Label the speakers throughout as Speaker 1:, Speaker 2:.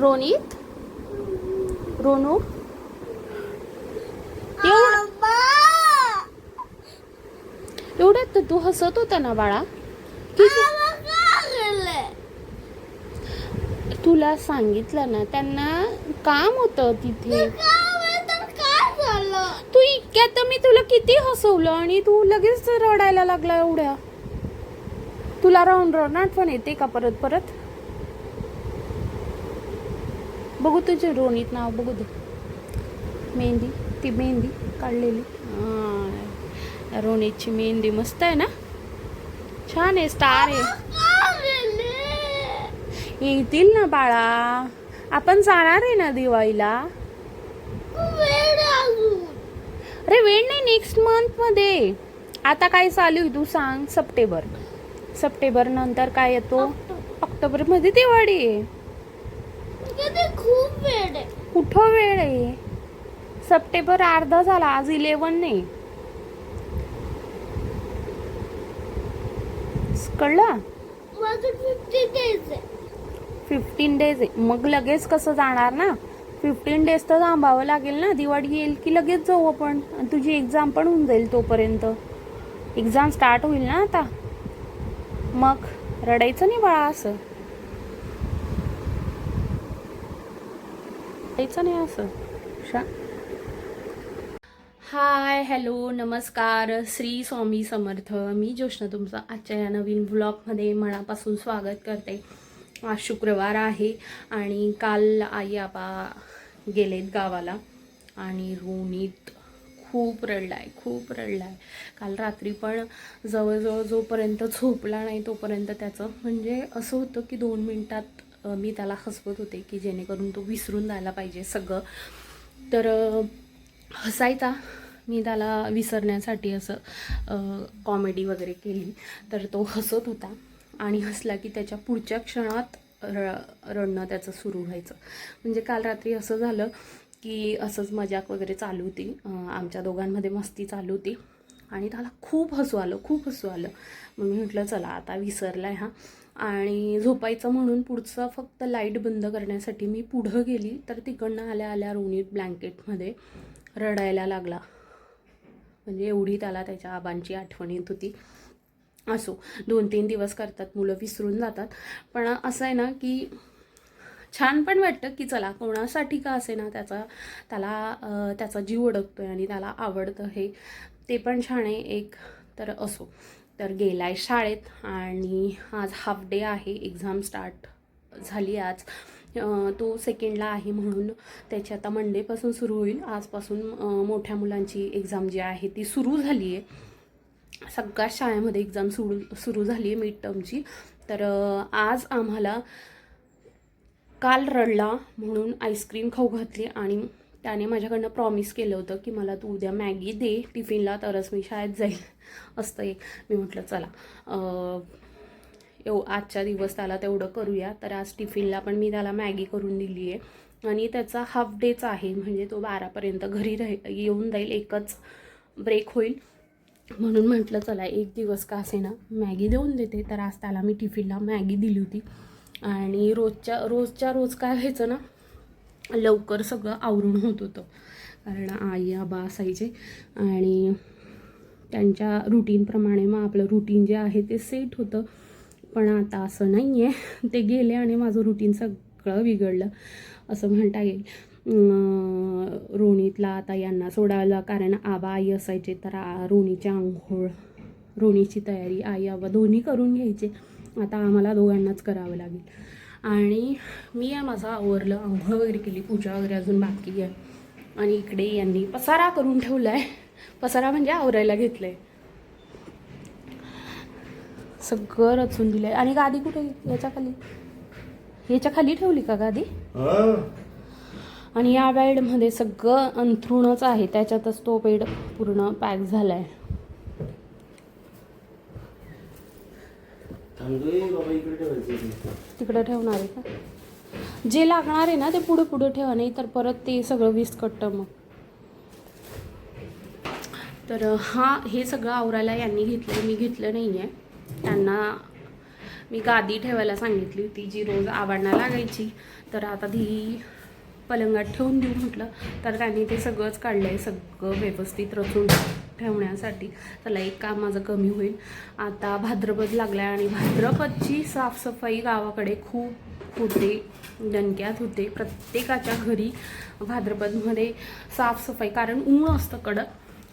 Speaker 1: रोनित रोनू. एवढं एवढ्यात तर तू हसत होता ना बाळा. तुला सांगितलं ना त्यांना काम होतं तिथे. तू इतक्यात तर मी तुला किती हसवलं आणि तू लगेच रडायला लागला एवढ्या. तुला राहून राहून आठवण येते का परत परत? बघू तुझे रोनीत नाव बघू दे. मेहंदी ती मेहंदी काढलेली. रोनीतची मेहंदी मस्त आहे ना? छान आहे स्टार आहे. येतील ना बाळा. आपण जाणार आहे ना दिवाळीला? अरे वेळ नाही नेक्स्ट मंथमध्ये. आता काय चालू आहे तू सांग सप्टेंबर. सप्टेंबर नंतर काय येतो? ऑक्टोबर. मध्ये दिवाळी आहे.
Speaker 2: खूप वेळ आहे.
Speaker 1: कुठं वेळ आहे? सप्टेंबर अर्धा झाला आज इलेवन नाही. कळलं? फिफ्टीन डेज आहे. मग लगेच कसं जाणार ना? फिफ्टीन डेज तर थांबावं लागेल ना? दिवाळी येईल की लगेच जाऊ आपण? तुझी एक्झाम पण होऊन जाईल तोपर्यंत. एक्झाम स्टार्ट होईल ना आता? मग रडायचं नाही बाळा असं. रडायचं नाही असं. शा हाय हॅलो नमस्कार. श्री स्वामी समर्थ. मी जोशना तुमचं आजच्या या नवीन ब्लॉगमध्ये मनापासून स्वागत करते. आज शुक्रवार आहे आणि काल आई आबा गेलेत गावाला आणि रोनीत खूप रडलाय खूप रडलाय. काल रात्री पण जवळजवळ जोपर्यंत झोपला नाही तोपर्यंत त्याचं म्हणजे असं होतं की दोन मिनटात मी त्याला हसवत होते की जेणेकरून तो विसरून जायला पाहिजे सगळं. तर हसायचा. मी त्याला विसरण्यासाठी असं कॉमेडी वगैरे केली. तर तो हसत होता आणि हसला की त्याच्या पुढच्या क्षणात र रडणं त्याचं सुरू व्हायचं. म्हणजे काल रात्री असं झालं की असंच मजाक वगैरे चालू होती. आमच्या दोघांमध्ये मस्ती चालू होती आणि त्याला खूप हसू आलं खूप हसू आलं. मग मी म्हटलं चला आता विसरला आहे हा. आणि झोपायचं म्हणून पुढचं फक्त लाइट बंद करण्यासाठी मी पुढं गेली तर तिकडनं आल्या आल्या रोनीत ब्लँकेटमध्ये रडायला लागला. म्हणजे एवढी त्याला त्याच्या आबांची आठवण येत होती. असो दोन तीन दिवस करतात मुलं विसरून जातात. पण असं आहे ना की छान पण वाटतं की चला कोणासाठी का असे ना त्याचा त्याला त्याचा जीव अडकतोय आणि त्याला आवडतं हे ते पण छान आहे एक. तर असो. तर गेलाय शाळेत आणि आज हाफ डे आहे. एक्झाम स्टार्ट झाली आज. तो सेकंडला आहे म्हणून त्याची आता मंडेपासून सुरू होईल. आजपासून मोठ्या मुलांची एक्झाम जी आहे ती सुरू झाली आहे सगळ्या शाळेमध्ये एक्झाम सुरू सुरू झाली आहे मिड टर्मची तर आज आम्हाला काल रडला म्हणून आईस्क्रीम खाऊ घातली आणि त्याने माझ्याकडनं प्रॉमिस केलं होतं की मला तू उद्या मॅगी दे टिफिनला तरच मी शाळेत जाईल. असतं एक मी म्हटलं चला एव आजच्या दिवस त्याला तेवढं करूया. तर आज टिफिनला पण मी त्याला मॅगी करून दिली आहे आणि त्याचा हाफ डेचा आहे म्हणजे तो बारापर्यंत घरी राही येऊन जाईल एकच ब्रेक होईल. म्हणून म्हटलं चला एक दिवस का असे ना मॅगी देऊन देते. तर आज त्याला मी टिफिनला मॅगी दिली होती. आणि रोजच्या रोजच्या रोज काय व्हायचं ना लवकर सगळं आवरून होत होतं. कारण आई आबा असायचे आणि त्यांच्या रुटीनप्रमाणे मग आपलं रुटीन जे आहे ते सेट होतं. पण आता असं नाही आहे ते गेले आणि माझं रुटीन सगळं बिघडलं असं म्हणता येईल. रोणीतला आता यांना सोडायला कारण आबा आई असायचे तर आ- रोणीची आंघोळ रोणीची तयारी आई आबा दोन्ही करून घ्यायचे. आता आम्हाला दोघांनाच करावं लागेल. आणि मी या माझं आवरलं आंघोळ वगैरे केली पूजा वगैरे अजून बाकी आहे. आणि इकडे यांनी पसारा करून ठेवला आहे पसारा म्हणजे आवरायला घेतलं आहे सगळं रचून दिलंय. आणि गादी कुठे आहे? याच्या खाली? याच्या खाली ठेवली का गादी? आणि या बेडमध्ये सगळं अंथरुणच आहे. त्याच्यातच तो बेड पूर्ण पॅक झालाय.
Speaker 3: थांबतोय
Speaker 1: तिकडे ठेवणार आहे का? जे लागणार आहे ना ते पुढे पुढे ठेवा नाही तर परत ते सगळं विस्कटतं मग. तर हा हे सगळं आवरायला यांनी घेतलं मी घेतलं नाही आहे त्यांना मी गादी ठेवायला सांगितली होती जी रोज आवडणं लागायची. तर आता ती पलंगात ठेवून देऊ म्हटलं तर त्यांनी ते सगळंच काढलं आहे सगळं व्यवस्थित रचून. ठेवण्यासाठी. त्याला एक काम माझं कमी होईल. आता भाद्रपद लागला आहे आणि भाद्रपदची साफसफाई गावाकडे खूप होते दणक्यात होते. प्रत्येकाच्या घरी भाद्रपदमध्ये साफसफाई कारण ऊन असतं कडक.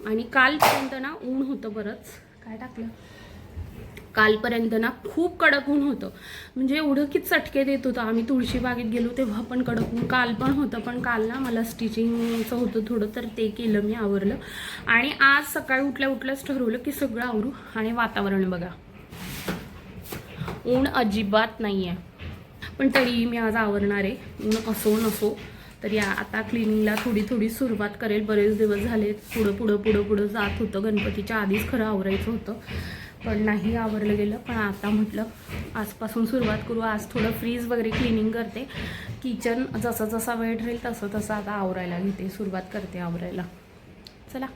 Speaker 1: आणि कालपर्यंत ना ऊन होतं बरंच. काय टाकलं? कालपर्यंत ना खूप कडक ऊन होतं. म्हणजे एवढं की चटके देत होतं. आम्ही तुळशी बागेत गेलो तेव्हा पण कडक ऊन काल पण होतं पण काल ना मला स्टिचिंगचं होतं थोडं तर ते केलं मी आवरलं. आणि आज सकाळी उठल्या उठल्याच ठरवलं की सगळं आवरू आणि वातावरण बघा. ऊन अजिबात नाही आहे पण तरीही मी आज आवरणार आहे. ऊन असो नसो तर या आता क्लिनिंगला थोडी थोडी सुरुवात करेल. बरेच दिवस झाले पुढं पुढं पुढं पुढं जात होतं. गणपतीच्या आधीच खरं आवरायचं होतं. पण नाही आवरलं गेलं. पण आता म्हटलं आजपासून सुरुवात करू. आज थोडं फ्रीज वगैरे क्लिनिंग करते. किचन जसा जसा वेळ राहील तसं तसं आता आवरायला घेते. सुरुवात करते आवरायला. चला.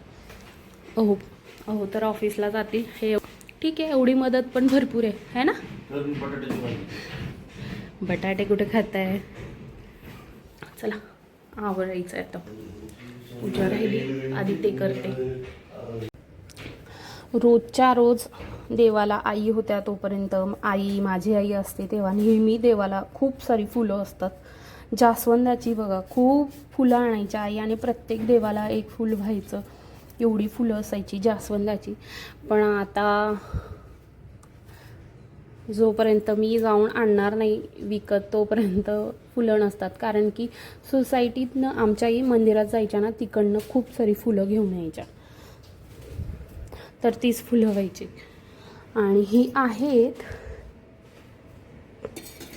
Speaker 1: हो. हो तर ऑफिसला जातील हे ठीक आहे एवढी मदत पण भरपूर आहे. है ना? बटाटे कुठे खात आहे चला. आवडायचं आहे आता. पूजा राहिली. आधी ते करते. रोजच्या रोज देवाला आई होत्या तोपर्यंत आई माझी आई असते तेव्हा नेहमी देवाला खूप सारी फुलं असतात. जास्वंदाची बघा खूप फुलं आणायची आई आणि प्रत्येक देवाला एक फुल व्हायचं. एवढी फुलं असायची जास्वंदाची. पण आता जोपर्यंत मी जाऊन आणणार नाही विकत तोपर्यंत फुलं नसतात. कारण की सोसायटीतनं आमच्याही मंदिरात जायच्या ना तिकडनं खूप सारी फुलं घेऊन यायच्या. तर तीच फुलं व्हायची. आणि ही आहेत.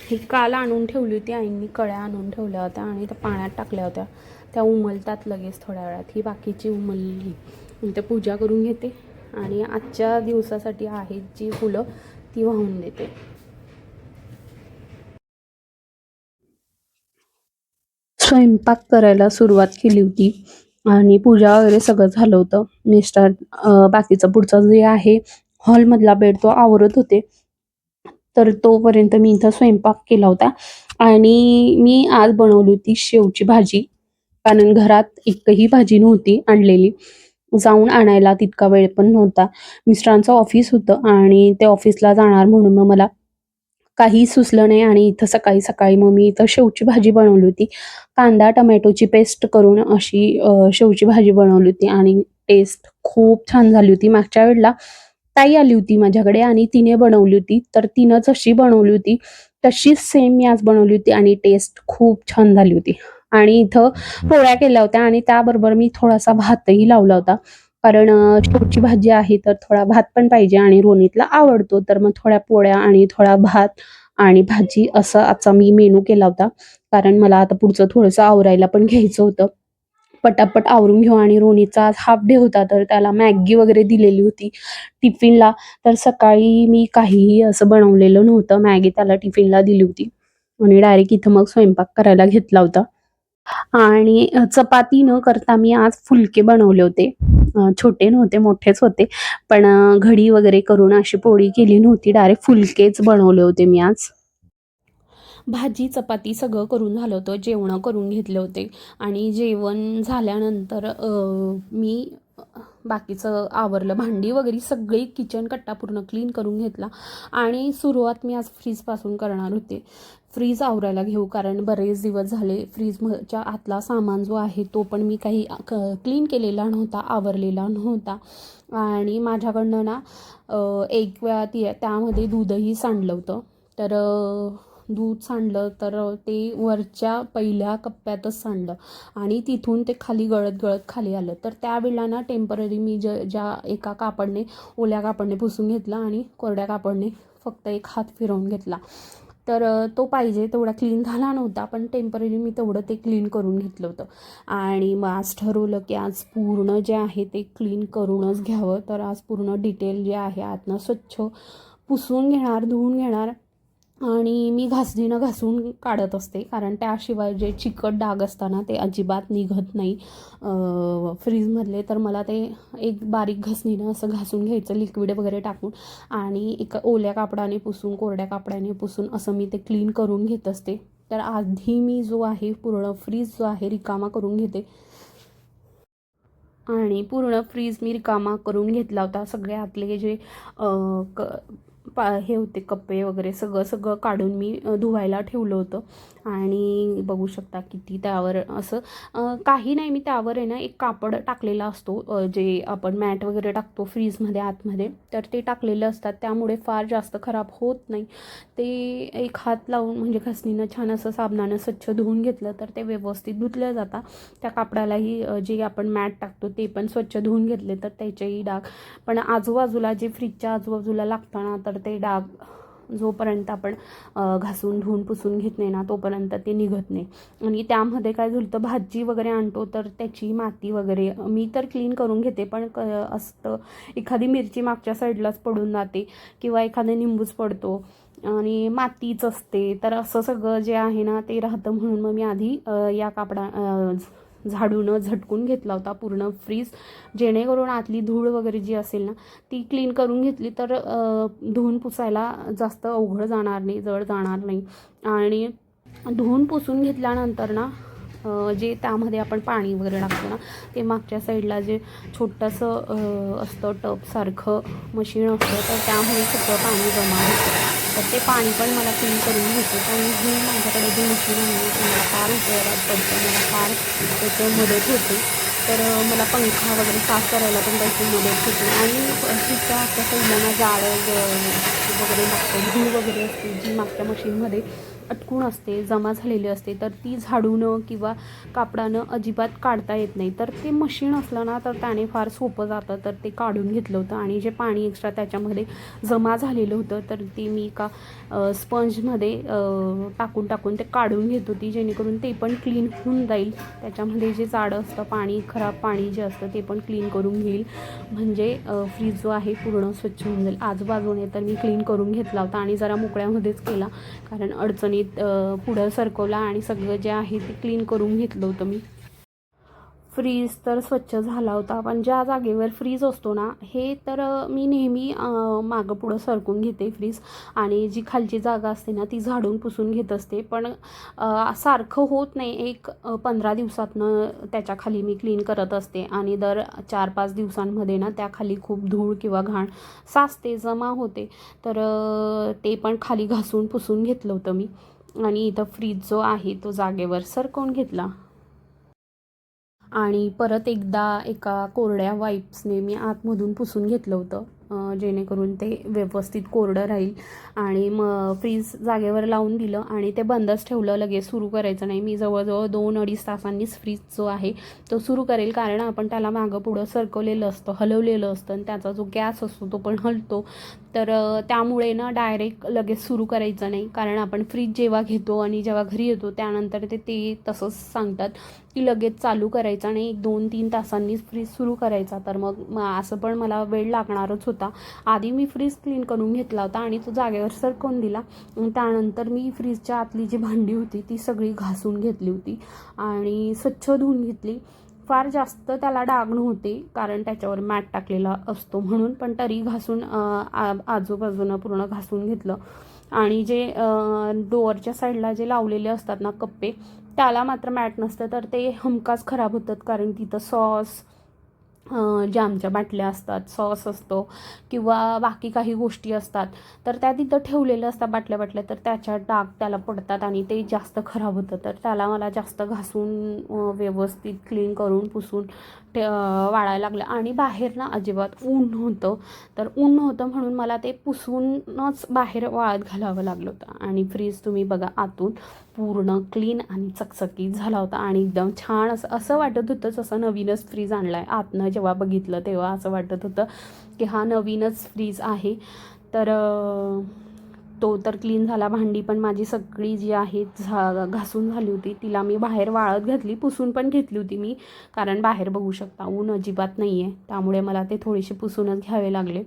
Speaker 1: ही काल आणून ठेवली होती आईंनी कळ्या आणून ठेवल्या होत्या आणि त्या पाण्यात टाकल्या होत्या. त्या उमलतात लगेच थोड्या वेळात. ही बाकीची उमलली. मी त्या पूजा करून घेते. आणि आजच्या दिवसासाठी आहेत जी फुलं ती वाहून देते. स्वयंपाक करायला सुरुवात केली होती आणि पूजा वगैरे सगळं झालं होतं. मिस्टर बाकीचं पुढचं जे आहे हॉलमधला बेड तो आवरत होते. तर तोपर्यंत मी इथं स्वयंपाक केला होता. आणि मी आज बनवली होती शेवची भाजी. कारण घरात एकही भाजी नव्हती आणलेली. जाऊन आणायला तितका वेळ पण नव्हता. मिस्टरांचं ऑफिस होतं आणि ते ऑफिसला जाणार म्हणून मग मला काही सुचलं नाही आणि इथं सकाळी सकाळी मग मी इथं शेवची भाजी बनवली होती. कांदा टमॅटोची पेस्ट करून अशी शेवची भाजी बनवली होती आणि टेस्ट खूप छान झाली होती. मागच्या वेळेला ताई आली होती माझ्याकडे आणि तिने बनवली होती. तर तिनं जशी बनवली होती. तशीच सेम मी आज बनवली होती आणि टेस्ट खूप छान झाली होती. आणि इथं पोळ्या केल्या होत्या आणि त्याबरोबर मी थोडासा भातही लावला होता. कारण शेवटची भाजी आहे तर थोडा भात पण पाहिजे आणि रोनीतला आवडतो. तर मग थोड्या पोळ्या आणि थोडा भात आणि भाजी असं आजचा मी मेनू केला होता. कारण मला आता पुढचं थोडंसं आवरायला पण घ्यायचं होतं. पटापट आवरून घेऊ. आणि रोनीचा आज हाफ डे होता तर त्याला मॅगी वगैरे दिलेली होती टिफिनला. तर सकाळी मी काहीही असं बनवलेलं नव्हतं. मॅगी त्याला टिफिनला दिली होती. आणि डायरेक्ट इथं मग स्वयंपाक करायला घेतला होता. आणि चपाती न करता मी आज फुलके बनवले होते. छोटे नव्हते मोठेच होते. पण घडी वगैरे करून अशी पोळी केली नव्हती. डायरेक्ट फुलकेच बनवले होते मी आज. भाजी चपाती सगळं करून झालं होतं जेवणं करून घेतले होते. आणि जेवण झाल्यानंतर मी बाकीचं आवरलं भांडी वगैरे सगळी किचन कट्टा पूर्ण क्लीन करून घेतला. आणि सुरुवात मी आज फ्रीजपासून करणार होते. फ्रीज आवरायला घेऊ कारण बरेच दिवस झाले फ्रीजच्या आतला सामान जो आहे तो पण मी काही क्लीन केलेला नव्हता आवरलेला नव्हता. आणि माझ्याकडनं ना एक वेळा ती त्यामध्ये दूधही सांडलं होतं. तर दूध सांडलं तर ते वरच्या पहिल्या कप्प्यातच सांडलं. आणि तिथून ते खाली गळत गळत खाली आलं. तर त्यावेळेला ना टेंपररी मी ज ज्या एका कापडने ओल्या कापडने पुसून घेतला आणि कोरड्या कापडने फक्त एक हात फिरवून घेतला. तर तो पाहिजे तेवढा क्लीन झाला नव्हता पण टेंपररी मी तेवढं ते क्लीन करून घेतलं होतं. आणि मग आज ठरवलं की आज पूर्ण जे आहे ते क्लीन करूनच घ्यावं. तर आज पूर्ण डिटेल जे आहे आतनं स्वच्छ पुसून घेणार धुवून घेणार आणि मी घासणीनं घासून काढत असते कारण त्याशिवाय जे चिकट डाग असताना ते अजिबात निघत नाही. फ्रीजमधले तर मला ते एक बारीक घासणीनं असं घासून घ्यायचं लिक्विड वगैरे टाकून. आणि एका ओल्या कापडाने पुसून कोरड्या कापडाने पुसून असं मी ते क्लीन करून घेत असते. तर आधी मी जो आहे पूर्ण फ्रीज जो आहे रिकामा करून घेते. आणि पूर्ण फ्रीज मी रिकामा करून घेतला होता. सगळे आतले जे क पा हे होते कप्पे वगैरे सगळं सगळं काढून मी धुवायला ठेवलं होतं. आणि बघू शकता किती त्यावर असं काही नाही मी त्यावर आहे ना एक कापड टाकलेला असतो जे आपण मॅट वगैरे टाकतो फ्रीजमध्ये आतमध्ये. तर ते टाकलेले असतात. त्यामुळे फार जास्त खराब होत नाही. ते एक हात लावून म्हणजे घसणीनं छान असं साबणानं स्वच्छ धुवून घेतलं तर ते व्यवस्थित धुतलं जातं. त्या कापडालाही जे आपण मॅट टाकतो ते पण स्वच्छ धुवून घेतले तर त्याचेही डाग. पण आजूबाजूला जे फ्रीजच्या आजूबाजूला लागताना तर ते डाग जोपर्यंत आपण घासून धुवून पुसून घेत नाही ना तोपर्यंत ते निघत नाही. आणि त्यामध्ये काय झालं तर भाजी वगैरे आणतो तर त्याची माती वगैरे मी तर क्लीन करून घेते पण क असतं एखादी मिरची मागच्या साईडलाच पडून जाते किंवा एखादा निंबूच पडतो आणि मातीच असते. तर असं सगळं जे आहे ना ते राहतं म्हणून मग मी आधी या कापडा झाडूनं झटकून घेतला होता पूर्ण फ्रीज जेणेकरून आतली धूळ वगैरे जी असेल ना ती क्लीन करून घेतली तर धुवून पुसायला जास्त अवघड जाणार नाही जड जाणार नाही. आणि धुवून पुसून घेतल्यानंतर ना जे त्यामध्ये आपण पाणी वगैरे टाकतो ना ते मागच्या साईडला जे छोटंसं असतं टबसारखं मशीन असतं तर त्यामध्ये सगळं पाणी जमा होतं. तर ते पाणी पण मला फिल करून घेते. आणि हे माझ्याकडे जे मशीन आहे ना ते मला फार उपयोगात पडतं. मला फार त्याचं मदत होते. तर मला पंखा वगैरे साफ करायला पण त्याची मदत होते. आणि तिच्या आजच्या साईडला जाळं वगैरे लागतं धूळ वगैरे असते जी मागच्या मशीनमध्ये अटकून असते जमा झालेली असते तर ती झाडूनं किंवा कापडानं अजिबात काढता येत नाही. तर ते मशीन असलं ना तर त्याने फार सोपं जातं. तर ते काढून घेतलं होतं आणि जे पाणी एक्स्ट्रा त्याच्यामध्ये जमा झालेलं होतं तर ते मी एका स्पंजमध्ये टाकून टाकून ते काढून घेत होती. जेणेकरून ते पण क्लीन होऊन जाईल. त्याच्यामध्ये जे जाडं असतं पाणी खराब पाणी जे असतं ते पण क्लीन करून घेईल. म्हणजे फ्रीज जो आहे पूर्ण स्वच्छ होऊन जाईल. आजूबाजूने तर मी क्लीन करून घेतला होता आणि जरा मोकळ्यामध्येच केला. कारण अडचणी पुढं सरकवला आणि सगळं जे आहे ते क्लीन करून घेतलं होतं मी. फ्रीज तर स्वच्छ झाला होता. पण ज्या जागेवर फ्रीज असतो ना हे तर मी नेहमी मागं पुढं सरकून घेते फ्रीज आणि जी खालची जागा असते ना ती झाडून पुसून घेत असते. पण सारखं होत नाही. एक पंधरा दिवसातनं त्याच्याखाली मी क्लीन करत असते. आणि दर चार पाच दिवसांमध्ये ना त्याखाली खूप धूळ किंवा घाण साचते जमा होते. तर ते पण खाली घासून पुसून घेतलं होतं मी. आणि इथं फ्रीज जो आहे तो जागेवर सरकवून घेतला. आणि परत एकदा एका कोरड्या वाईप्सने मी आतमधून पुसून घेतलं होतं. जेणेकरून ते व्यवस्थित कोरडं राहील. आणि मग फ्रीज जागेवर लावून दिलं आणि ते बंदच ठेवलं लगेच सुरू करायचं नाही. मी जवळजवळ दोन अडीच तासांनीच फ्रीज जो आहे तो सुरू करेल. कारण आपण त्याला मागं पुढं सरकवलेलं असतं हलवलेलं असतं आणि त्याचा जो गॅस असतो तो पण हलतो. तर त्यामुळे ना डायरेक्ट लगेच सुरू करायचं नाही. कारण आपण फ्रीज जेव्हा घेतो आणि जेव्हा घरी येतो त्यानंतर ते ते तसंच सांगतात की लगेच चालू करायचा नाही एक दोन तीन तासांनीच फ्रीज सुरू करायचा. तर मग असं पण मला वेळ लागणारच होता. आधी मी फ्रीज क्लीन करून घेतला होता आणि तो जागेवर सरकवून दिला. आणि त्यानंतर मी फ्रीजच्या आतली जी भांडी होती ती सगळी घासून घेतली होती आणि स्वच्छ धुवून घेतली. फार जास्त त्याला डाग नव्हते कारण त्याच्यावर मॅट टाकलेला असतो म्हणून पण तरी घासून आ- आजूबाजूनं पूर्ण घासून घेतलं. आणि जे डोअरच्या साईडला जे लावलेले असतात ना कप्पे त्याला मात्र मॅट नसतं तर ते हमखास खराब होतात कारण तिथं सॉस जामच्या बाटल्या असतात सॉस असतो किंवा बाकी काही गोष्टी असतात तर त्या तिथं ठेवलेल्या असतात बाटल्या बाटल्या तर त्याच्या डाग त्याला पडतात आणि ते जास्त खराब होतं. तर त्याला मला जास्त घासून व्यवस्थित क्लीन करून पुसून ठे वाळायला लागलं. आणि बाहेर ना अजिबात ऊन होतं तर ऊन होतं म्हणून मला ते पुसूनच बाहेर वाळत घालावं लागलं होतं. आणि फ्रीज तुम्ही बघा आतून. पूर्ण क्लीन आणि चकचकीत झाला होता आणि एकदम छान असं असं वाटत होतं जसं नवीनच फ्रीज आणला आहे आतनं जेव्हा बघितलं तेव्हा असं वाटत होतं की हा नवीनच फ्रीज आहे. तर तो तर क्लीन झाला. भांडी पण माझी सगळी जी आहे झा घासून झाली होती. तिला मी बाहेर वाळत घातली पुसून पण घेतली होती मी. कारण बाहेर बघू शकता ऊन अजिबात नाही आहे त्यामुळे मला ते थोडेसे पुसूनच घ्यावे लागले.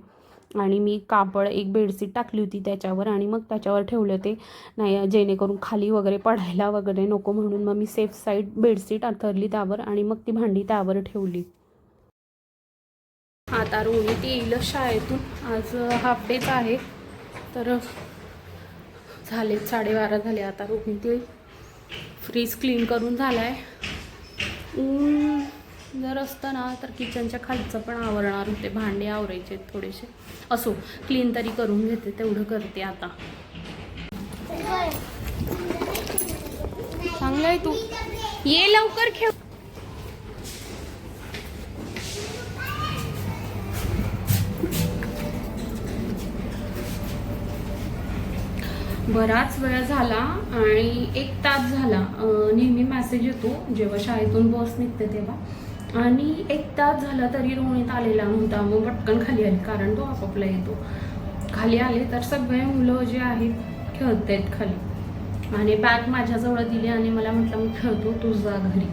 Speaker 1: आणि मी कापड एक बेडशीट टाकली होती त्याच्यावर आणि मग त्याच्यावर ठेवलं ते. नाही जेणेकरून खाली वगैरे पडायला वगैरे नको म्हणून मग मी सेफ साईड बेडशीट अंथरली त्यावर आणि मग ती भांडी त्यावर ठेवली. आता रोहित येईल शाळेतून. आज हाफ डेच आहे. तर झाले साडेबारा झाले. आता रोहित येईल. फ्रीज क्लीन करून झाला आहे जर असतं ना तर किचनच्या खालचं पण आवरणार होते. भांडे आवरायचे थोडेसे. असो क्लीन तरी करून घेते तेवढं करते आता. चांगलं आहे तू. ये लवकर खेळ. बराच वेळ झाला आणि एक तास झाला. नेहमी मेसेज येतो. जेव्हा शाळेतून बस निघते तेव्हा. आणि एक तास झाला तरी रोहित आलेला नव्हता. मग पटकन खाली आली कारण तो आपापला येतो. खाली आले तर सगळे मुलं जे आहेत खेळत आहेत खाली. आणि बॅग माझ्याजवळ दिली आणि मला म्हटलं मी खेळतो तुझा घरी.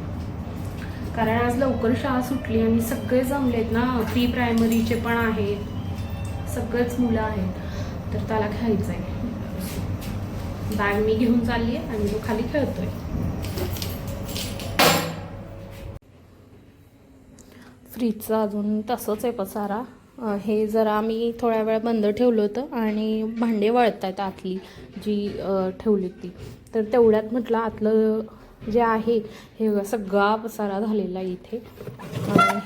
Speaker 1: कारण आज लवकर शाळा सुटली आणि सगळे जमलेत ना. प्री प्रायमरीचे पण आहेत. सगळेच मुलं आहेत. तर त्याला खेळायचं आहे बॅग मी घेऊन चालली आहे आणि तो खाली खेळतोय. फ्रीजचं अजून तसंच आहे पसारा हे जरा मी थोड्या वेळ बंद ठेवलं होतं आणि भांडे वळत आहेत आतली जी ठेवली ती. तर तेवढ्यात म्हटलं आतलं जे आहे हे सगळा पसारा झालेला आहे इथे.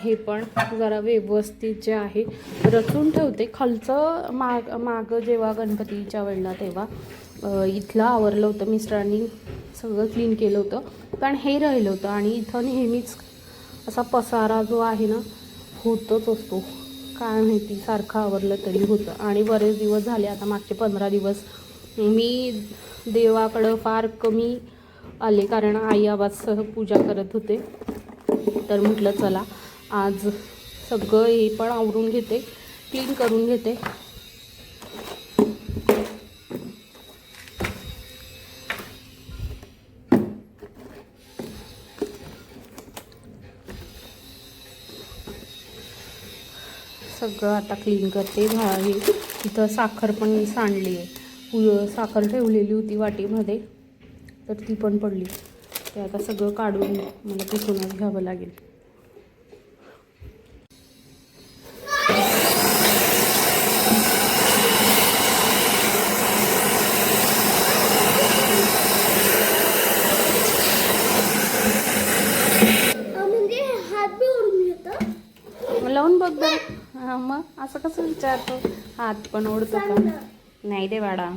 Speaker 1: हे पण जरा व्यवस्थित जे आहे रचून ठेवते. खालचं माग मागं जेव्हा गणपतीच्या वेळेला तेव्हा इथलं आवरलं होतं मिस्टरांनी सगळं क्लीन केलं होतं. पण हे राहिलं होतं आणि इथं नेहमीच असा पसारा जो आहे ना होतच असतो. काय माहिती सारखं आवरलं तरी होतं. आणि बरेच दिवस झाले आता मागचे पंधरा दिवस मी देवाकडं फार कमी आले. कारण आई आवाजसह पूजा करत होते. तर म्हटलं चला आज सगळं हे पण आवरून घेते क्लीन करून घेते. सगळं आता क्लीन करते. भा हे इथं साखर पण सांडली आहे. साखर ठेवलेली होती वाटीमध्ये तर ती पण पडली. ते आता सगळं काढून मला पुसूनच घ्यावं लागेल.
Speaker 2: म्हणजे
Speaker 1: लावून बघ हां मग असं कसं विचारतो? हात पण ओढतो का? नाही रे वाडा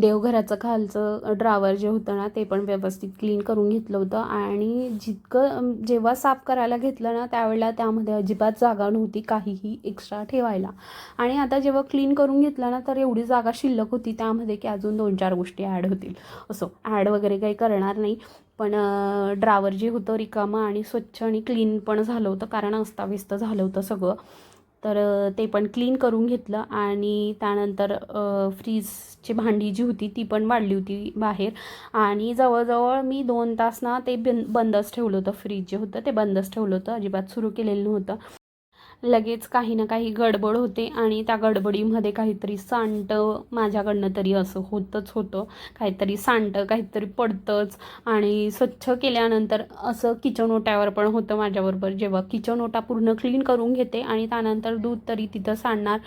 Speaker 1: देवघराचं खालचं ड्रावर जे होतं ना ते पण व्यवस्थित क्लीन करून घेतलं होतं. आणि जितकं जेव्हा साफ करायला घेतलं ना त्यावेळेला त्यामध्ये अजिबात जागा नव्हती काहीही एक्स्ट्रा ठेवायला. आणि आता जेव्हा क्लीन करून घेतलं ना तर एवढी जागा शिल्लक होती त्यामध्ये की अजून दोन चार गोष्टी ॲड होतील. असो ॲड वगैरे काही करणार नाही. पण ड्रावर जे होतं रिकामं आणि स्वच्छ आणि क्लीन पण झालं होतं कारण अस्ताव्यस्त झालं होतं सगळं. तर ते पण क्लीन करून घेतलं आणि त्यानंतर फ्रीज फ्रीजची भांडी जी होती ती पण वाढली होती बाहेर. आणि जवळजवळ मी दोन तास ना ते बिन बंदच ठेवलं होतं फ्रीज जे होतं ते बंदच ठेवलं होतं अजिबात सुरू केलेलं नव्हतं. लगेच काही ना काही गडबड होते आणि त्या गडबडीमध्ये काहीतरी सांडतं माझ्याकडनं तरी असं होतंच होतं. काहीतरी सांडतं काहीतरी पडतंच आणि स्वच्छ केल्यानंतर असं किचन ओट्यावर पण होतं माझ्याबरोबर. जेव्हा किचन ओटा पूर्ण क्लीन करून घेते आणि त्यानंतर दूध तरी तिथं सांडणार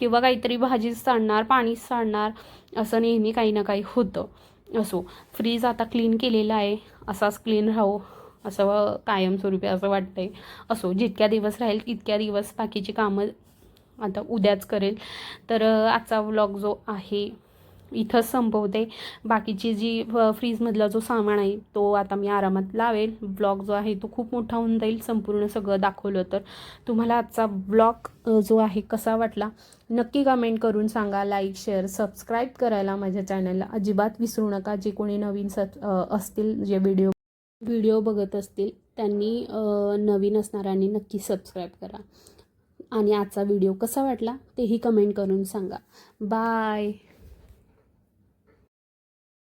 Speaker 1: किंवा काहीतरी भाजीच सांडणार पाणीच सांडणार असं नेहमी काही ना काही होतं. असो फ्रीज आता क्लीन केलेला आहे. असाच क्लीन राहो. असं कायमस्वरूपी असं वाटतं आहे असो जितक्या दिवस राहील तितक्या दिवस बाकीची कामं आता उद्याच करेल. तर आजचा व्लॉग जो आहे इथंच संपवते. बाकीची जी फ- फ्रीजमधला जो सामान आहे तो आता मी आरामात लावेल. ब्लॉग जो आहे तो खूप मोठा होऊन जाईल संपूर्ण सगळं दाखवलं तर. तुम्हाला आजचा ब्लॉग जो आहे कसा वाटला नक्की कमेंट करून सांगा. लाईक शेअर सबस्क्राईब करायला माझ्या चॅनलला अजिबात विसरू नका. जे कोणी नवीन सत असतील जे व्हिडिओ व्हिडिओ बघत असतील त्यांनी नवीन असणाऱ्यांनी नक्की सबस्क्राईब करा. आणि आजचा व्हिडिओ कसा वाटला तेही कमेंट करून सांगा. बाय